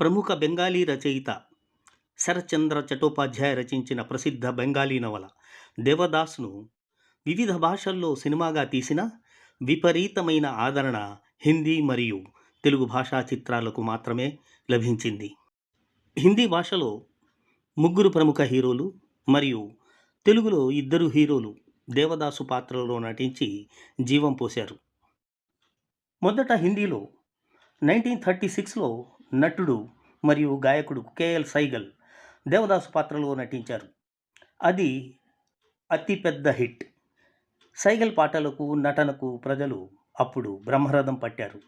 ప్రముఖ బెంగాలీ రచయిత శరత్చంద్ర చటోపాధ్యాయ రచించిన ప్రసిద్ధ బెంగాలీ నవల దేవదాస్ను వివిధ భాషల్లో సినిమాగా తీసిన విపరీతమైన ఆదరణ హిందీ మరియు తెలుగు భాషా చిత్రాలకు మాత్రమే లభించింది. హిందీ భాషలో ముగ్గురు ప్రముఖ హీరోలు మరియు తెలుగులో ఇద్దరు హీరోలు దేవదాసు పాత్రలో నటించి జీవం పోశారు. మొదట హిందీలో నైన్టీన్ థర్టీ సిక్స్లో నటుడు మరియు గాయకుడు కేఎల్ సైగల్ దేవదాసు పాత్రలో నటించారు. అది అతిపెద్ద హిట్. సైగల్ పాటలకు నటనకు ప్రజలు అప్పుడు బ్రహ్మరథం పట్టారు.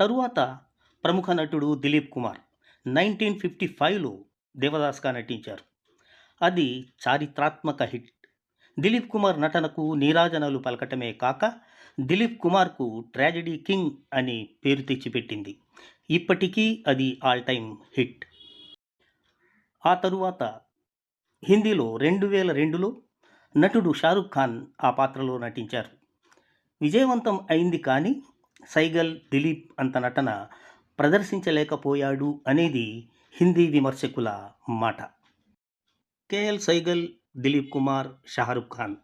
తరువాత ప్రముఖ నటుడు దిలీప్ కుమార్ నైన్టీన్ ఫిఫ్టీ ఫైవ్లో దేవదాస్గా నటించారు. అది చారిత్రాత్మక హిట్. దిలీప్ కుమార్ నటనకు నీరాజనాలు పలకటమే కాక దిలీప్ కుమార్కు ట్రాజెడీ కింగ్ అని పేరు తెచ్చిపెట్టింది. ఇప్పటికీ అది ఆల్ టైమ్ హిట్. ఆ తరువాత హిందీలో రెండు వేల రెండులో నటుడు షారుఖ్ ఖాన్ ఆ పాత్రలో నటించారు. విజయవంతం అయింది కానీ సైగల్ దిలీప్ అంత నటన ప్రదర్శించలేకపోయాడు అనేది హిందీ విమర్శకుల మాట. కేఎల్ సైగల్ దిలీప్ కుమార్ షారుఖ్ ఖాన్.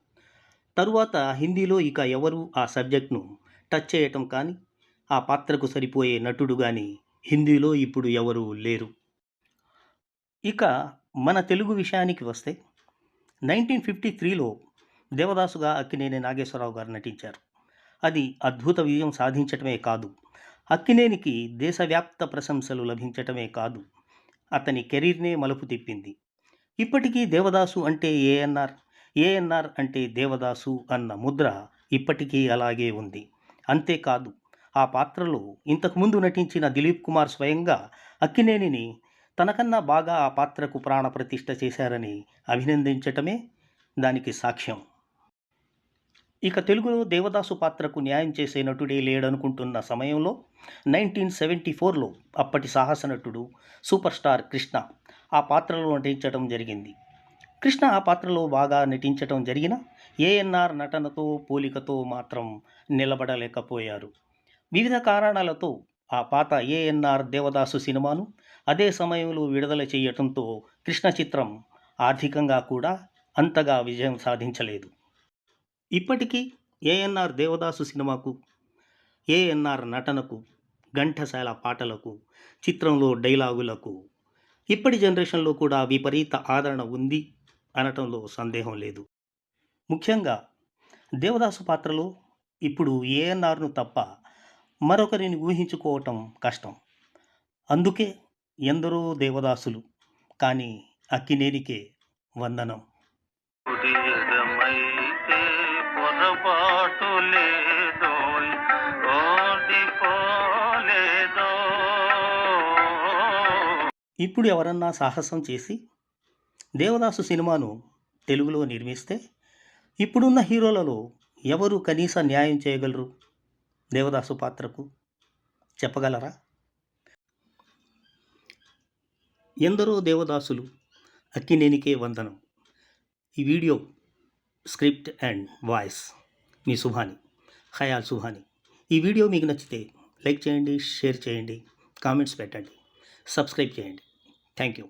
తరువాత హిందీలో ఇక ఎవరు ఆ సబ్జెక్ట్ను టచ్ చేయటం కానీ ఆ పాత్రకు సరిపోయే నటుడు కానీ హిందీలో ఇప్పుడు ఎవరూ లేరు. ఇక మన తెలుగు విషయానికి వస్తే నైన్టీన్ ఫిఫ్టీ త్రీలో దేవదాసుగా అక్కినేని నాగేశ్వరరావు గారు నటించారు. అది అద్భుత విజయం సాధించటమే కాదు అక్కినేనికి దేశవ్యాప్త ప్రశంసలు లభించటమే కాదు అతని కెరీర్నే మలుపు తిప్పింది. ఇప్పటికీ దేవదాసు అంటే ఏఎన్ఆర్? ఏఎన్ఆర్ అంటే దేవదాసు అన్న ముద్ర ఇప్పటికీ అలాగే ఉంది. అంతేకాదు ఆ పాత్రలో ఇంతకుముందు నటించిన దిలీప్ కుమార్ స్వయంగా అక్కినేనిని తనకన్నా బాగా ఆ పాత్రకు ప్రాణప్రతిష్ఠ చేశారని అభినందించటమే దానికి సాక్ష్యం. ఇక తెలుగులో దేవదాసు పాత్రకు న్యాయం చేసే నటుడే లేడనుకుంటున్న సమయంలో నైన్టీన్ సెవెంటీ ఫోర్లో అప్పటి సాహస నటుడు సూపర్ స్టార్ కృష్ణ ఆ పాత్రలో నటించడం జరిగింది. కృష్ణ ఆ పాత్రలో బాగా నటించటం జరిగిన ఏఎన్ఆర్ నటనతో పోలికతో మాత్రం నిలబడలేకపోయారు. వివిధ కారణాలతో ఆ పాత ఏఎన్ఆర్ దేవదాసు సినిమాను అదే సమయంలో విడుదల చేయటంతో కృష్ణ చిత్రం ఆర్థికంగా కూడా అంతగా విజయం సాధించలేదు. ఇప్పటికీ ఏఎన్ఆర్ దేవదాసు సినిమాకు ఏఎన్ఆర్ నటనకు ఘంటసాల పాటలకు చిత్రంలో డైలాగులకు ఇప్పటి జనరేషన్లో కూడా విపరీత ఆదరణ ఉంది అనటంలో సందేహం లేదు. ముఖ్యంగా దేవదాసు పాత్రలో ఇప్పుడు ఏఎన్ఆర్ను తప్ప మరొకరిని ఊహించుకోవటం కష్టం. అందుకే ఎందరో దేవదాసులు కానీ అక్కినేనికే వందనం. పొరపాటు ఇప్పుడు ఎవరన్నా సాహసం చేసి దేవదాసు సినిమాను తెలుగులో నిర్మిస్తే ఇప్పుడున్న హీరోలలో ఎవరు కనీస న్యాయం చేయగలరు? దేవదాసు పాత్రకు చెప్పగలరా? ఎందరో దేవదాసులు అక్కినేనికే వందనం. ఈ వీడియో స్క్రిప్ట్ అండ్ వాయిస్ మీ సుభాని హయాల్ సుభాని. ఈ వీడియో మీకు నచ్చితే లైక్ చేయండి షేర్ చేయండి కామెంట్స్ పెట్టండి సబ్స్క్రైబ్ చేయండి. Thank you.